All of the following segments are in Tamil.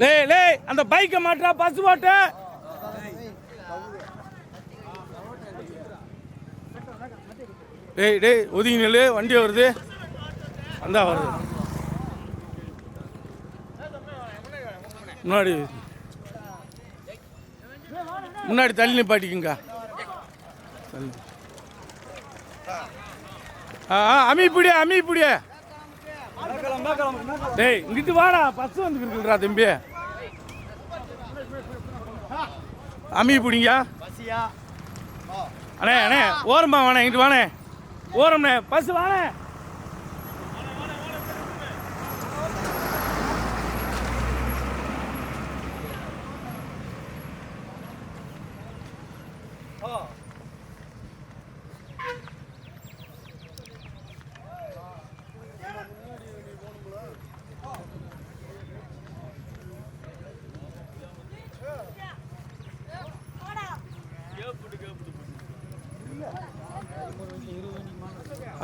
லே லே அந்த பைக்கை மாட்டா பஸ் மாட்ட. டேய் டேய் ஒதுங்கி நில்லு வண்டி வருது. அந்த வருது. முன்னாடி முன்னாடி தள்ளி நிப்பாட்டிக்குங்க. அமி இப்படியே அமி இப்படியே. டேய் இங்கிட்டு வாடா பஸ் வந்து இருக்குடா தம்பி. அமி பிடிங்க அண்ணே அண்ணே ஓரமா வாண்ணே இங்கிட்டு வாண்ணே. ஓரம்ண்ணே பஸ் வாணே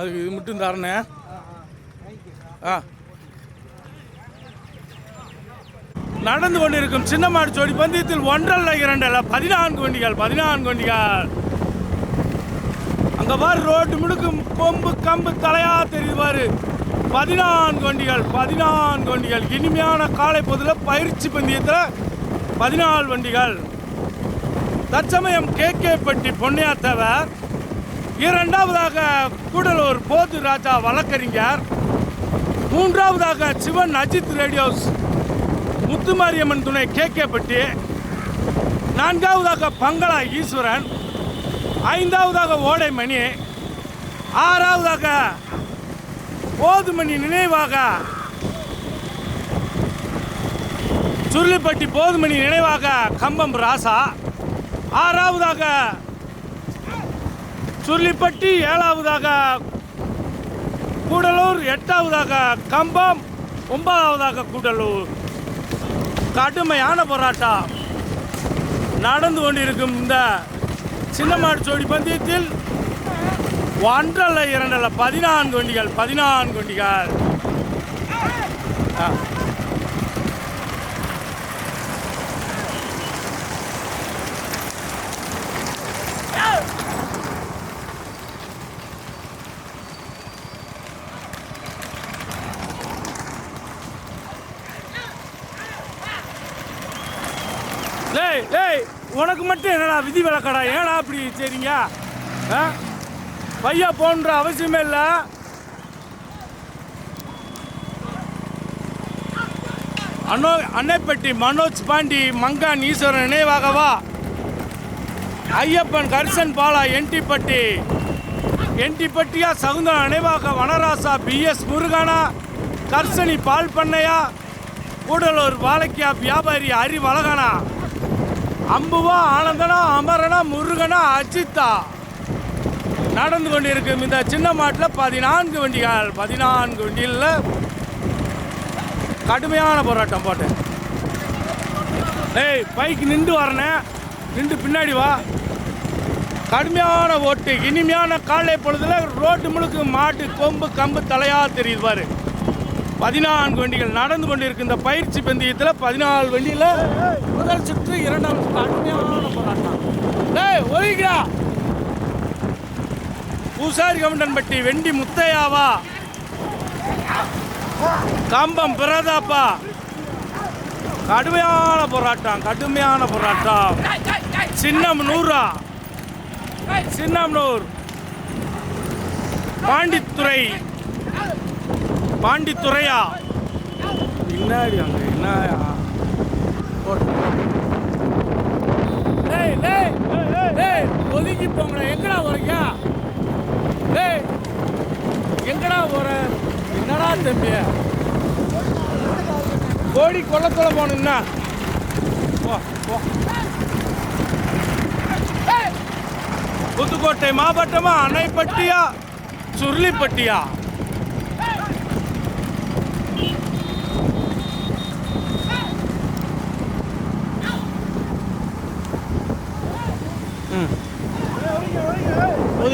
அதுக்கு இது மட்டும் தரணே ஆ. நடந்து கொண்டிருக்கும் சின்ன மாடு ஜோடி பந்தயத்தில் ஒன்றல்ல இரண்டல்ல பதினான்கு வண்டிகள் பதினான்கு வண்டிகள். அங்க பாரு ரோட்டு முழுக்கும் கொம்பு கம்பு தலையா தெரியுது பாரு. பதினான்கு வண்டிகள் பதினான்கு வண்டிகள். இனிமையான காலை பொதுல பயிற்சி பந்தயத்தில் பதினாலு வண்டிகள். தற்சமயம் கே கே பட்டி பொன்னியாத்தவர். இரண்டாவதாக கூடலூர் போது ராஜா வழக்கறிஞர். மூன்றாவதாக சிவன் அஜித் ரேடியோஸ் முத்துமாரியம்மன் துணை கே கே பட்டி. நான்காவதாக பங்களா ஈஸ்வரன். ஐந்தாவதாக ஓடைமணி. ஆறாவதாக போதுமணி நினைவாக. சுருளிப்பட்டி போதுமணி நினைவாக கம்பம் ராசா. ஆறாவதாக சுருளிப்பட்டி ஏழாவதாக கூடலூர் எட்டாவதாக கம்பம் ஒன்பதாவதாக கூடலூர். கடுமையான போராட்டம் நடந்து கொண்டிருக்கும் இந்த சின்னமாடு பந்தயத்தில் ஒன்றல்ல இரண்டல்ல பதினான்கு வண்டிகள் பதினான்கு வண்டிகள் ஆ. லேய் லேய் உனக்கு மட்டும் என்னடா விதி விளக்கடா ஏடா அப்படி சரிங்க பையா போன்ற அவசியமே இல்லை. அண்ணோ அன்னைப்பட்டி மனோஜ் பாண்டி மங்கான் ஈஸ்வரன் நினைவாகவா? ஐயப்பன் கரிசன் பாலா என்டிப்பட்டி என்டிப்பட்டியா சகுந்தரா நினைவாக வனராசா பிஎஸ் முருகானா கர்சனி பால் பண்ணையா கூடலூர் வாழைக்கியா வியாபாரி ஹரி வளகனா அம்புவா ஆனந்தனா அமரனா முருகனா அஜித்தா. நடந்து கொண்டிருக்கும் இந்த சின்ன மாட்டில் பதினான்கு வண்டிகள். பதினான்கு வண்டியில் கடுமையான போராட்டம் போட்டேன். டேய் பைக் நின்று வரனே. நின்று பின்னாடி வா. கடுமையான ஓட்டு. இனிமையான காலை பொழுதுல ரோட்டு முழுக்க மாட்டு கொம்பு கம்பு தலையா தெரியுது பாரு. பதினான்கு வண்டிகள் நடந்து கொண்டிருக்கும் இந்த பயிற்சி பந்தயத்தில் பதினாலு வண்டியில் முதல் சுற்று இரண்டாம் சுற்று கடுமையான போராட்டம். டேய் ஒதுக்கிறா பூசாரி கவுண்டன்பட்டி வெண்டி முத்தையாவா? கம்பம் பிரதாப்பா. கடுமையான போராட்டம் கடுமையான போராட்டம். சின்னம் நூறா. சின்னம்னூர் பாண்டித்துறை பாண்டித்துறையா? பின்னாடி அங்க என்ன ஒதுங்கி போங்கடா. எங்கடா வரீங்க டேய் எங்கடா போற? என்னடா தம்பி? கோடி கொல்லக்குள்ள போகணும்னா போ போ. புதுக்கோட்டை மாவட்டமா? அணைப்பட்டியா? சுருளிப்பட்டியா?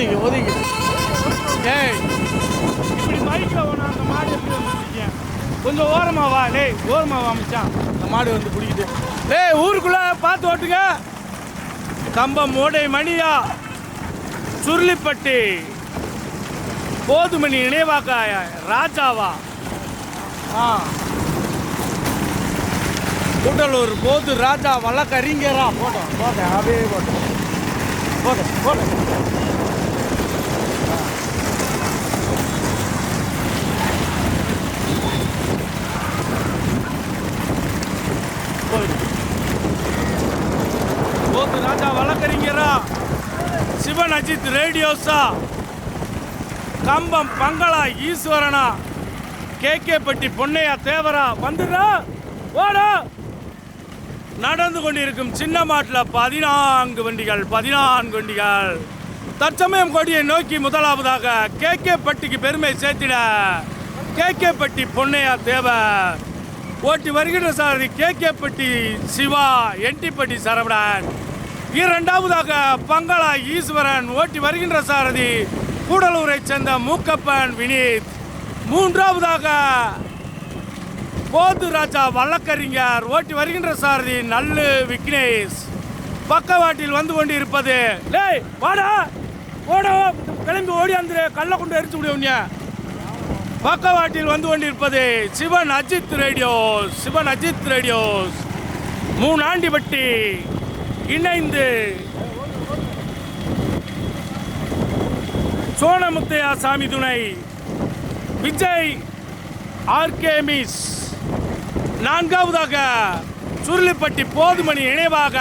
ஒதுங்கி ஒதுங்கி. ஏய். இப்படி மைக்கில் ஒன்று அந்த மாடு எப்படி வந்து பிடிக்கும்? கொஞ்சம் ஓரமா வா. டேய் ஓரமா வா மச்சான். அந்த மாடு வந்து பிடிக்குது. டேய் ஊருக்குள்ள பார்த்து ஓட்டுங்க. கம்பம் ஓடை மணியா சுருளிப்பட்டி போதுமணி நினைவாக்கா ராஜாவா? ஆ. கூட்டலூர் போது ராஜா வழக்கறிஞரா? போட்டோம் போட்டேன் அப்படியே போட்டோம் போட்டேன் போட்டேன் போயிடு போது ராஜா வழக்கறிஞரா சிவன் அஜித் ரேடியோஸா? கம்பம் பங்களா ஈஸ்வரனா? கேகேப்பட்டி பொன்னையா தேவரா? வந்துடா ஓடா நடந்து கொண்டிருக்கும் சின்ன மாட்டில் பதினான்கு வண்டிகள் பதினான்கு வண்டிகள். தற்சமயம் கொடியை நோக்கி முதலாவதாக கேகேப்பட்டிக்கு பெருமை சேர்த்திட கேகேப்பட்டி பொன்னையா தேவர். ஓட்டி வருகின்ற சாரதி கேகேப்பட்டி சிவா என்டிப்பட்டி சரவணன். இரண்டாவதாக பங்களா ஈஸ்வரன் ஓட்டி வருகின்ற சாரதி கூடலூரை சேர்ந்த மூக்கப்பன் வினீத். மூன்றாவதாக போது ராஜா வழக்கறிஞர் ஓட்டி வருகின்ற சாரதி நல்லு விக்னேஷ். பக்கவாட்டில் வந்து கொண்டு இருப்பது டேய் வாடா! ஓடா கிளம்பி ஓடியாந்துரு கல்ல கொண்டு எரிச்சு விடு பக்கவாட்டில் வந்து கொண்டிருப்பது சிவன் அஜித் ரேடியோஸ். சிவன் அஜித் ரேடியோஸ். மூணாண்டிபட்டி. இணைந்து சோனமுத்தையா சாமி துணை விஜய் ஆர்கேமிஸ். நான்காவதாக சுருளிப்பட்டி போதுமணி இணைவாக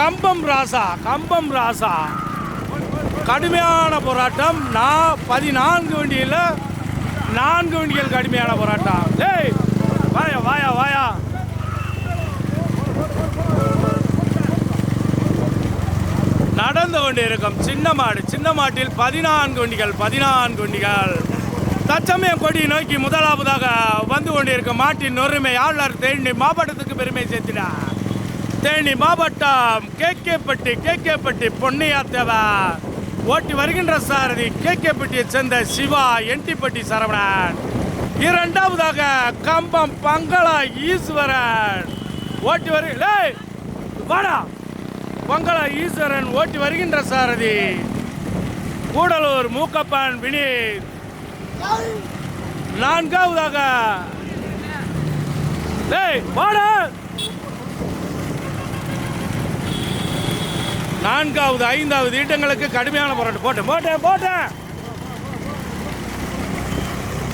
கம்பம் ராசா கம்பம் ராசா. கடுமையான போராட்டம். நான் பதினான்கு வண்டியில் நான்கு வண்டிகள் கடுமையான போராட்டம். டேய் வாயா வாயா வாயா. நடந்து கொண்டிருக்கும் சின்ன மாடு சின்ன மாட்டில் பதினான்கு வண்டிகள் பதினான்கு வண்டிகள். தச்சமயம் கொடி நோக்கி முதலாவதாக வந்து கொண்டிருக்கும் மாட்டின் நொறுமை ஆளுநர் தேனி மாவட்டத்துக்கு பெருமை சேர்த்தினார். தேனி மாவட்டம் கேகேப்பட்டி கேகேப்பட்டி பொன்னியாத்தேவா. ஓட்டி வருகின்ற சாரதி கேகேப்பட்டியை சேர்ந்த சிவா என்டிப்பட்டி சரவணன். இரண்டாவதாக கம்பம் பங்களா ஈஸ்வரன். ஓட்டி வரு வாடா. பொங்கல ஈஸ்வரன் ஓட்டி வருகின்ற சாரதி. கூடலூர் மூக்கப்பான் வினீத். நான்காவதாக. டேய் நான்காவது ஐந்தாவது ஈட்டங்களுக்கு கடுமையான போராட்டம். போட்டேன் போட்டேன் போட்டேன்.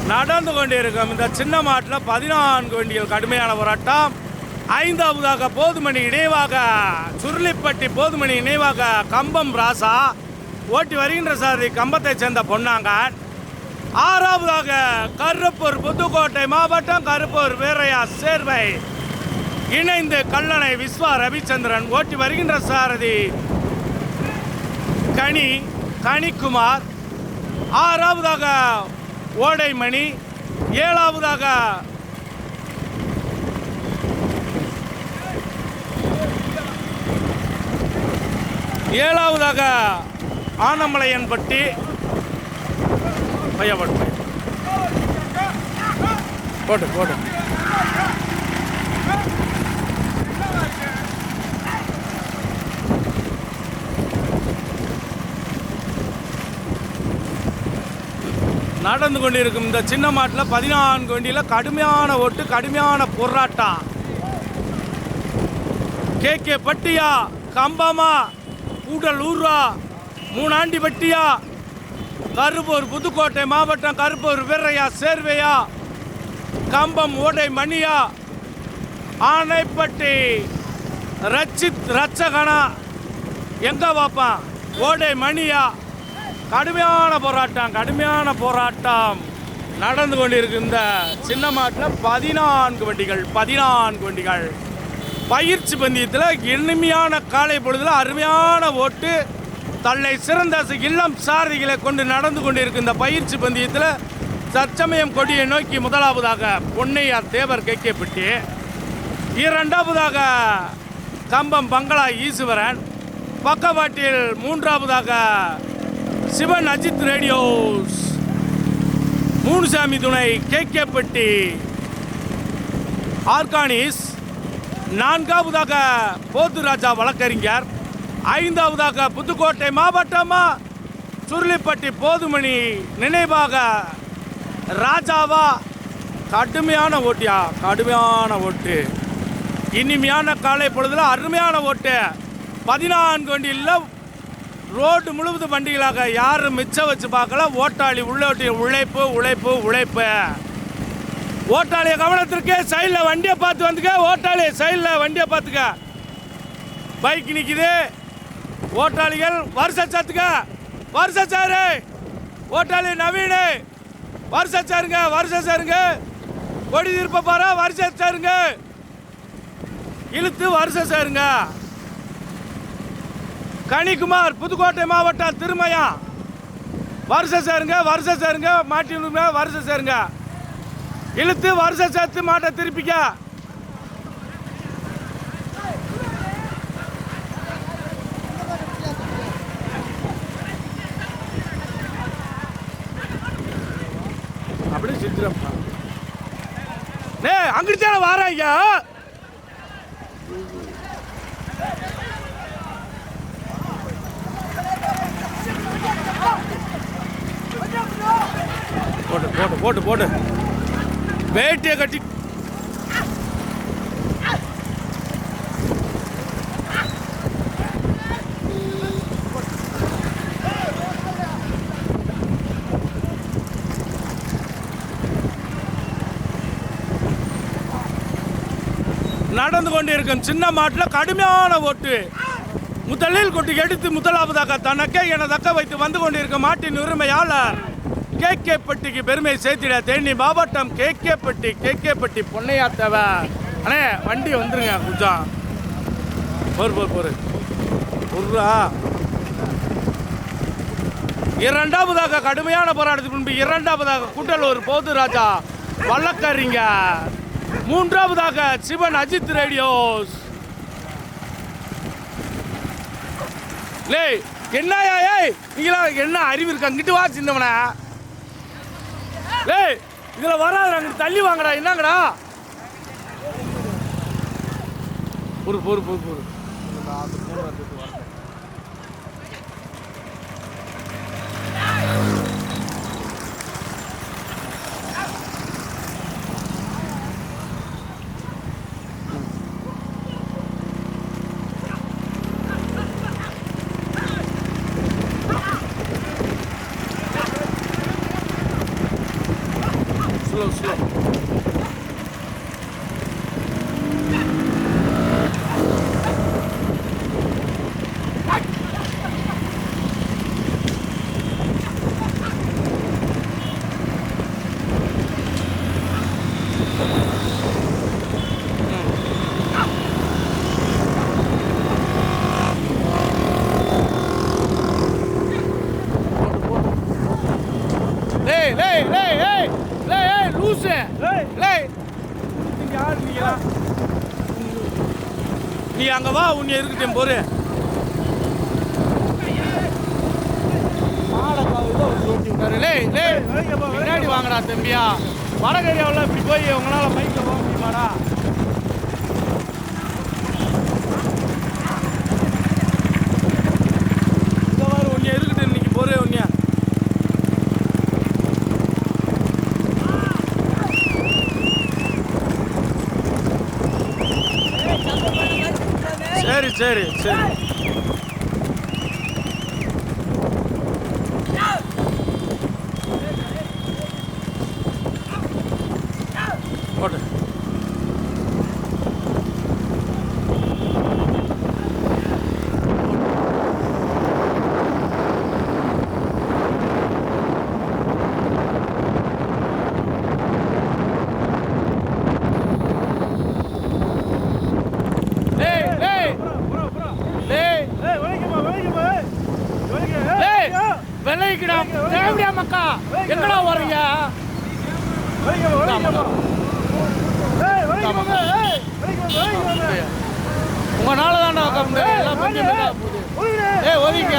நடந்து கொண்டிருக்கும் இந்த சின்ன மாட்டில் பதினான்கு வண்டிகள் கடுமையான போராட்டம். ஐந்தாவதாக போதுமணி இணைவாக சுருளிப்பட்டி போதுமணி இணைவாக கம்பம் ராசா. ஓட்டி வருகின்ற சாரதி கம்பத்தை சேர்ந்த பொன்னாங்கன். ஆறாவதாக கருப்பூர் புதுக்கோட்டை மாவட்டம் கருப்பூர் வீரையா சேர்வை. இணைந்து கல்லணை விஸ்வா ரவிச்சந்திரன் ஓட்டி வருகின்ற சாரதி கனி கனிக்குமார். ஆறாவதாக ஓடைமணி ஏழாவதாக ஏழாவதாக ஆனமலையன்பட்டி பையப்பட்டு போட்டு போட்டு. நடந்து கொண்டிருக்கும் இந்த சின்ன மாட்டில் பதினான்கு வண்டியில் கடுமையான ஓட்டு கடுமையான போராட்டம். கே கே பட்டியா கம்பமா கூடலூரா மூணாண்டி பட்டியா கருப்பூர் புதுக்கோட்டை மாவட்டம் கருப்பூர் வீரையா சேர்வையா கம்பம் ஓடை மணியா ஆனைப்பட்டி ரச்சித் ரச்சகனா எங்க பாப்பான் ஓடை மணியா. கடுமையான போராட்டம் கடுமையான போராட்டம் நடந்து கொண்டிருக்கு இந்த சின்ன மாட்டில் பதினான்கு வண்டிகள் பதினான்கு வண்டிகள். பயிற்சி பந்தயத்தில் இனிமையான காலை பொழுதில் அருமையான ஓட்டு தன்னை சிறந்த இல்லம் சாரதிகளை கொண்டு நடந்து கொண்டிருக்கும் இந்த பயிற்சி பந்தயத்தில் தற்சமயம் கொடியை நோக்கி முதலாவதாக பொன்னையார் தேவர் கேட்கப்பட்டு இரண்டாவதாக கம்பம் பங்களா ஈஸ்வரன் பக்கவாட்டில் மூன்றாவதாக சிவன் அஜித் ரேடியோஸ் மூணுசாமி துணை கேக்கேப்பட்டி ஆர்கானிஸ் நான்காவதாக போத்துராஜா வழக்கறிஞர் ஐந்தாவதாக புதுக்கோட்டை மாவட்டமா சுருளிப்பட்டி போதுமணி நினைவாக ராஜாவா. கடுமையான ஓட்டியா கடுமையான ஓட்டு. இனிமையான காலை பொழுதுல அருமையான ஓட்டு. பதினான்கு வண்டியில் ரோடு முழுவதும் வண்டிகளாக யாரும் மிச்சம் வச்சு பார்க்கல. ஓட்டாளி உள்ளோட்டி உழைப்பு உழைப்பு உழைப்பு. ஓட்டாளிய கவனத்திற்கு சைடில் வண்டியை பார்த்து வந்துக்க ஓட்டாளி சைடில் வண்டியை பார்த்துக்க. பைக் நிற்கிது ஓட்டாளிகள் வருஷம் சத்துக்க வருஷம் சாரு. ஓட்டாளி நவீனு. வருஷ சாருங்க வருஷ சாருங்க. கொடி திருப்ப பாரா வருஷ சாருங்க. இழுத்து வருஷ சாருங்க. கனிக்குமார் புதுக்கோட்டை மாவட்டம் திருமயம் வருஷம் சேருங்க வருஷம் சேருங்க மாட்டி விடுங்க சேருங்க. இழுத்து வருஷம் சேர்த்து மாட்டை திருப்பிக்க. அப்படியே சித்திரப்பா டே அங்கிட்டு தானே ஐயா. போட்டு போட்டு போட்டு போட்டு வேட்டியை கட்டி நடந்து கொண்டிருக்கும் சின்ன மாட்டில் கடுமையான ஓட்டு. முதலில் கொட்டி எடுத்து முதலாவதாக தனக்கே என தக்க வைத்து வந்து கொண்டிருக்கும் மாட்டின் உரிமையால் கே கே பட்டிக்கு பெருமை சேர்த்திட தேனி மாவட்டம் K K Patti K K Patti பொன்னையாத்தவ. அண்ணே வண்டி வந்துருங்க கொஞ்சம் பொறு பொறு பொறு பொருளா இரண்டாவதாக கடுமையான போராட்டத்துக்கு முன்பு இரண்டாவதாக கூட்டலூர் போது ராஜா வழக்கறிங்க மூன்றாவதாக சிவன் அஜித் ரேடியோஸ். லே என்னயா ஏய் இங்கெல்லாம் என்ன அறிவு இருக்கா? அங்கிட்டு வா சின்னவன. ஏய் இதில் வராது அங்கே தள்ளி வாங்கடா. என்னங்கடா பொறு பொறு பொறு பொறு ஸ்லோ ஸ்லோ லேய் லேய் லேய் லேய் லேய் லேய் லூசு யார் நீங்களா நீ அங்க வா உன்னை இருக்கட்டும் லேய் பின்னாடி வாங்கடா தம்பியா வடகரியாவில் இப்படி போய் உங்களால் பைக்கில் போக முடியுமாடா இந்த மாதிரி உன்னை இருக்கட்டும் இன்னைக்கு பொறு உன்னைய சரி சரி சரி போட்டு லேய் லேய் லேய் லேய் வெள்ளைக்குடா தேவடியா மக்கா எங்கடா வர்றீங்க உங்களால தாண்டா உட்கார முடியாது எல்லாம் பஞ்சம் பண்ணா போகுது ஏய் ஒதுங்க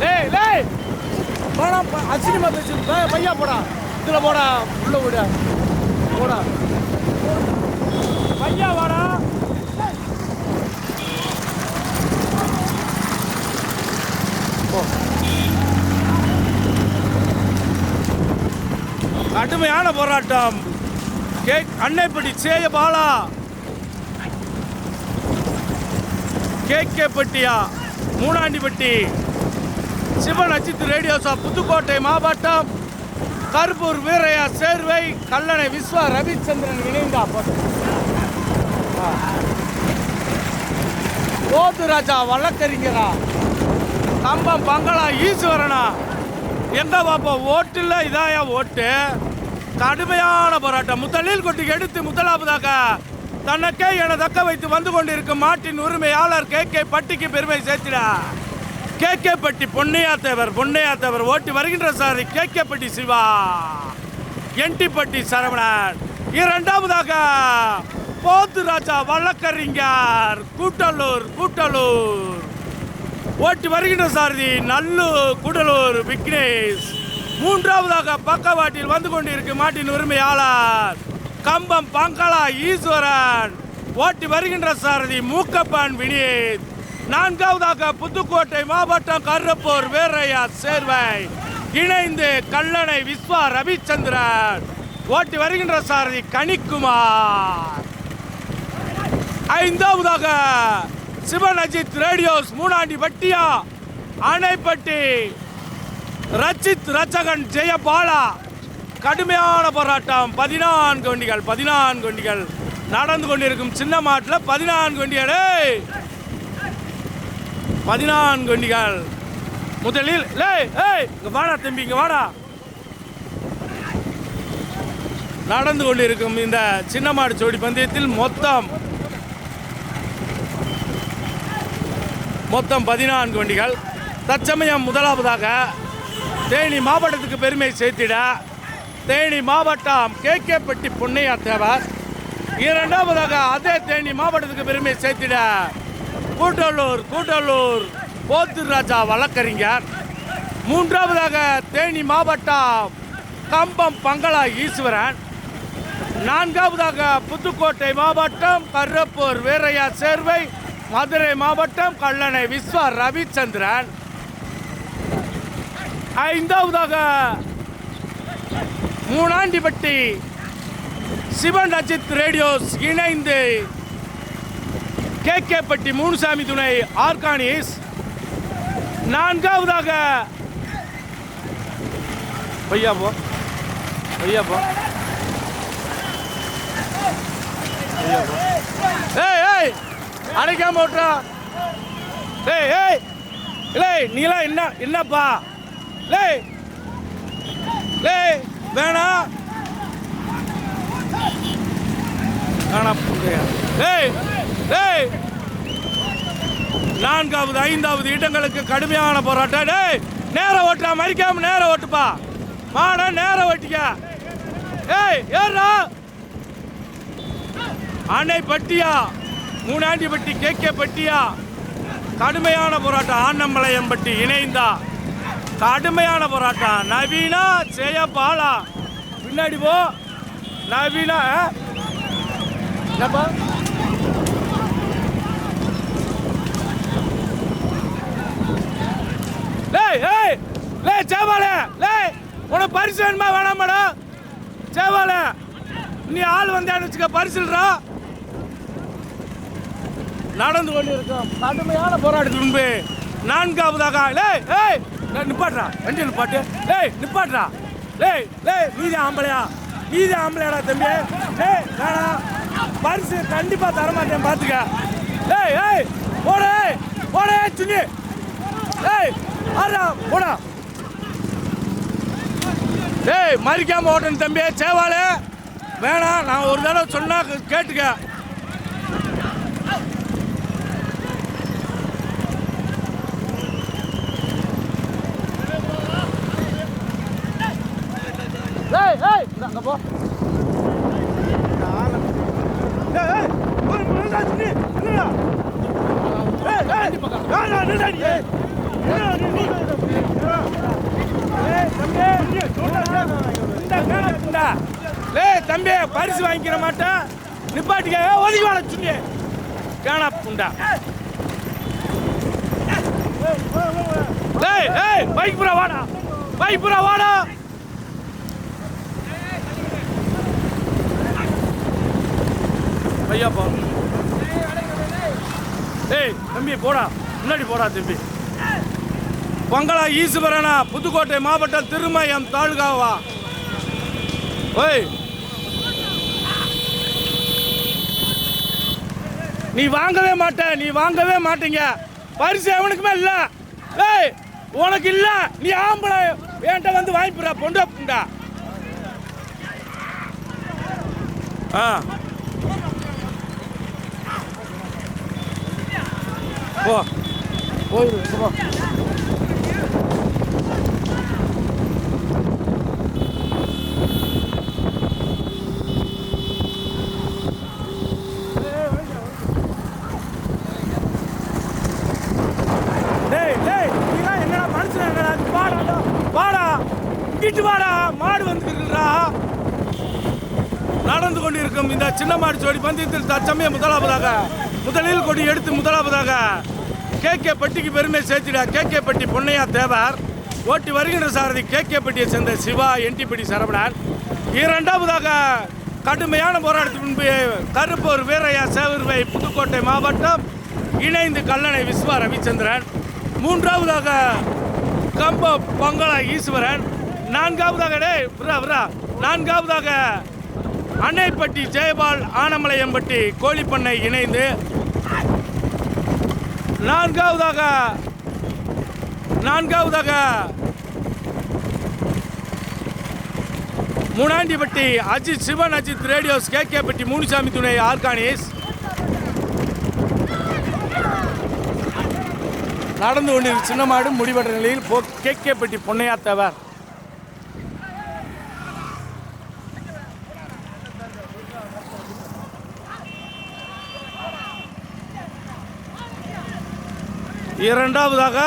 டேய் டேய் போடா ப- அசினிமா பேசி பை- பையா போடா இதில் போடா உள்ள விட போடா பையா வாடா போ. கடுமையான போராட்டம் கேக் அன்னைப்பட்டி சேய பாலா. கேகேப்பட்டியா மூணாண்டிப்பட்டி சிவன் அஜித் ரேடியோ ஷாப் புதுக்கோட்டை மாவட்டம் கருப்பூர் வீரையா சேர்வை கல்லணை விஸ்வா ரவிச்சந்திரன் இணைந்தா போது ராஜா வழக்கறிஞரா கம்பம் பங்களா ஈஸ்வரனா. எங்க பாப்பா ஓட்டுல இதாயா ஓட்டு? கடுமையான போராட்டம். முதலில் கொட்டி எடுத்து முதலாவதாக தனக்கே என தக்க வைத்து வந்து கொண்டிருக்கும் மாட்டின் உரிமையாளர் கே. கே. பட்டிக்கு பெருமை சேர்த்திடா கே. கே. பட்டி பொன்னையா தேவர் பொன்னையா தேவர் ஓட்டி வருகின்ற சாரி கே. கே. பட்டி சிவா என்டிப்பட்டி சரவணன். இரண்டாவதாக போத்து ராஜா வழக்கறிஞர் கூட்டலூர் கூட்டலூர். ஓட்டி வருகின்ற சாரதி நல்லூர் கூடலூர் விக்னேஷ். மூன்றாவதாக பக்கவாட்டில் வந்து கொண்டிருக்கும் மாட்டின் உரிமையாளர். கம்பம் பங்களா ஈஸ்வரன். ஓட்டி வருகின்ற சாரதி மூக்கப்பான் வினீத். நான்காவதாக புதுக்கோட்டை மாவட்டம் கருப்பூர் வீரையா சேர்வை. இணைந்து கல்லணை விஸ்வா ரவிச்சந்திரன். ஓட்டி வருகின்ற சாரதி கனிக்குமார். ஐந்தாவதாக சிவன் அஜித் ரேடியோஸ் மூணாண்டி பட்டியா அணைப்பட்டி ரச்சித் ரச்சகன் ஜெயபாலா. கடுமையான போராட்டம். பதினான்கு வண்டிகள் பதினான்கு வண்டிகள் நடந்து கொண்டிருக்கும் சின்ன மாட்டில் பதினான்கு வண்டிகள். பதினான்கு வண்டிகள். முதலில் லே ஏய் இங்கே வாடா தம்பி இங்க வாடா. நடந்து கொண்டிருக்கும் இந்த சின்ன மாடு ஜோடி பந்தயத்தில் மொத்தம் மொத்தம் பதினான்கு வண்டிகள். தற்சமயம் முதலாவதாக தேனி மாவட்டத்துக்கு பெருமை சேர்த்திட தேனி மாவட்டம் கேகேப்பட்டி பொன்னையா தேவர் இரண்டாவதாக அதே தேனி மாவட்டத்துக்கு பெருமை சேர்த்திட கூட்டலூர் கூட்டலூர் போத்து ராஜா வழக்கறிஞர். மூன்றாவதாக தேனி மாவட்டம் கம்பம் பங்களா ஈஸ்வரன். நான்காவதாக புதுக்கோட்டை மாவட்டம் கருப்பூர் வீரையா சேர்வை மதுரை மாவட்டம் கல்லணை விஸ்வா ரவிச்சந்திரன். ஐந்தாவதாக மூணாண்டிப்பட்டி சிவன் அஜித் ரேடியோஸ் இணைந்து கேகேப்பட்டி மூணுசாமி துணை ஆர்கானிஸ். நான்காவதாக பையா போ பையா போ. பையா போ ஏய் ஏய் அடைக்காம ஓட்டுறா. ஏய் ஏய் இல்லை நீலாம் என்ன என்னப்பா? லே. லே வேணாம் வேணாம் ஏய் ஏய் நான்காவது ஐந்தாவது இடங்களுக்கு கடுமையான போராட்டம். டேய் நேர ஓட்டுறா மறிக்காம நேர ஓட்டுப்பா. மாட நேர ஓட்டிக்க. ஏய் ஏறா அணை பட்டியா மூணாண்டி பட்டி கே கே பட்டியா. கடுமையான போராட்டம். ஆனம்பளையம் பட்டி இணைந்தா. கடுமையான போராட்டம். நவீனா ஜெயபாலா. பின்னாடி போ. நவீனா என்னப்பா? லேய் ஏய் லேய் ஜெயபாலே லேய் உனக்கு பரிசு வேணுமா வேணாம் மேடம் ஜெயபாலே நீ ஆள் வந்தான்னு வச்சுக்க பரிசுல்றா. நடந்து கொண்டு இருக்கோம் கடுமையான போராட்டத்தின் முன்பு நான்காவதாக லேய் ஏய் நிப்பாட்றா வண்டி நிப்பாட்டு ஏய் நிப்பாட்றா ஏய் லேய் நீதி ஆம்பளையா? நீதி ஆம்பளையாடா தம்பி. ஏய் வேணா. பரிசு கண்டிப்பாக தரமாட்டேன் பார்த்துக்க ஏய் ஏய் போட ஏய் போட ஏய் சுண்ணி. ஏய் ஆறா போடா. டேய் மறிக்காம ஓட்டணும் தம்பி சேவாலே வேணாம் நான் ஒரு தடவை சொன்னா கேட்டுக்க ஏய் ஏய் அங்க போ ஏய் ஏய் ஒரு நிமிஷம் சுனி என்னடா ஏய் ஏய் நான் நான் நில்லா நீ ஏய் என்னடா அங்கே போ. தம்பி பரிசு வாங்கிக்கிற மாட்டேன் நிப்பாட்டிக்க. ஒதுக்கி வாழ சுனி கேனா புண்டா. ஏய் ஏய் பைக் புறா வாடா. பைக் புறா வாடா. ஐயா ஏய் தம்பி போடா. முன்னாடி போடா தம்பி. பொங்கலா ஈஸ்வரனா புதுக்கோட்டை மாவட்டம் திருமயம் தாலுகாவா? ஓய் நீ வாங்கவே மாட்ட நீ வாங்கவே மாட்டீங்க. பரிசு எவனுக்குமே இல்லை? ஏய் உனக்கு இல்லை. நீ ஆம்பளை. என்கிட்ட வந்து வாங்கிப்புறா பொண்டா புண்டா. ஆ. போ போயிரு போ டேய் டேய் நீலாம் என்னடா மனுஷன் என்னடா? வாடா வாடா இங்கிட்டு வாடா மாடு வந்துருக்குறா நடந்து கொண்டிருக்கும் இந்த சின்ன மாடு ஜோடி பந்தயத்தில் தற்சமயம் முதலாவதாக. முதலில் கொடி எடுத்து முதலாவதாக. கே கே பட்டிக்கு பெருமை சேர்த்திட. கே கே பட்டி பொன்னையா தேவர். ஓட்டி வருகின்ற சாரதி கே கே பட்டியை சேர்ந்த சிவா என்டிபடி சரவணன். இரண்டாவதாக கடுமையான போராட்டத்தின் முன்பு கருப்பூர் வீரையா சேவர்வை புதுக்கோட்டை மாவட்டம் இணைந்து கல்லணை விஸ்வா ரவிச்சந்திரன். மூன்றாவதாக கம்ப பொங்கலா ஈஸ்வரன். நான்காவதாக டேய் விரா விரா நான்காவதாக அன்னைப்பட்டி ஜெயபால் ஆனமலையம்பட்டி கோழிப்பண்ணை இணைந்து நான்காவதாக நான்காவதாக மூணாண்டிப்பட்டி அஜித் சிவன் அஜித் ரேடியோஸ் கே கேபட்டி முனுசாமி துணை ஆர்கானிஸ். நடந்து கொண்டிருக்கும் சின்ன மாடு முடிவற்ற நிலையில் போ பட்டி பொன்னையா தேவர் இரண்டாவதாக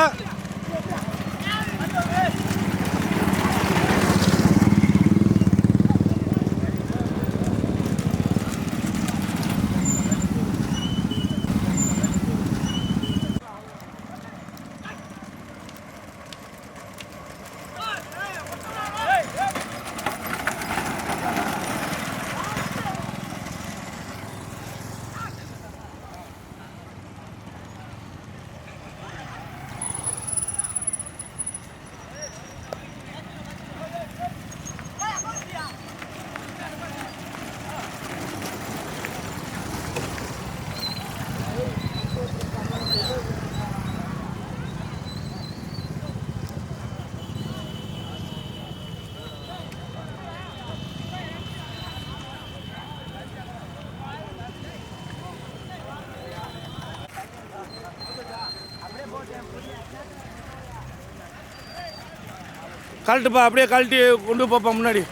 கழட்டுப்பா அப்படியே கழட்டி கொண்டு போப்பா முன்னாடி.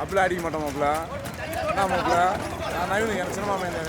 அப்படிலாம் அடிக்க மாட்டோம் மாப்பிள. என்ன மாப்பிள? நான் நவீன எனக்கு சினிமா மைண்ட்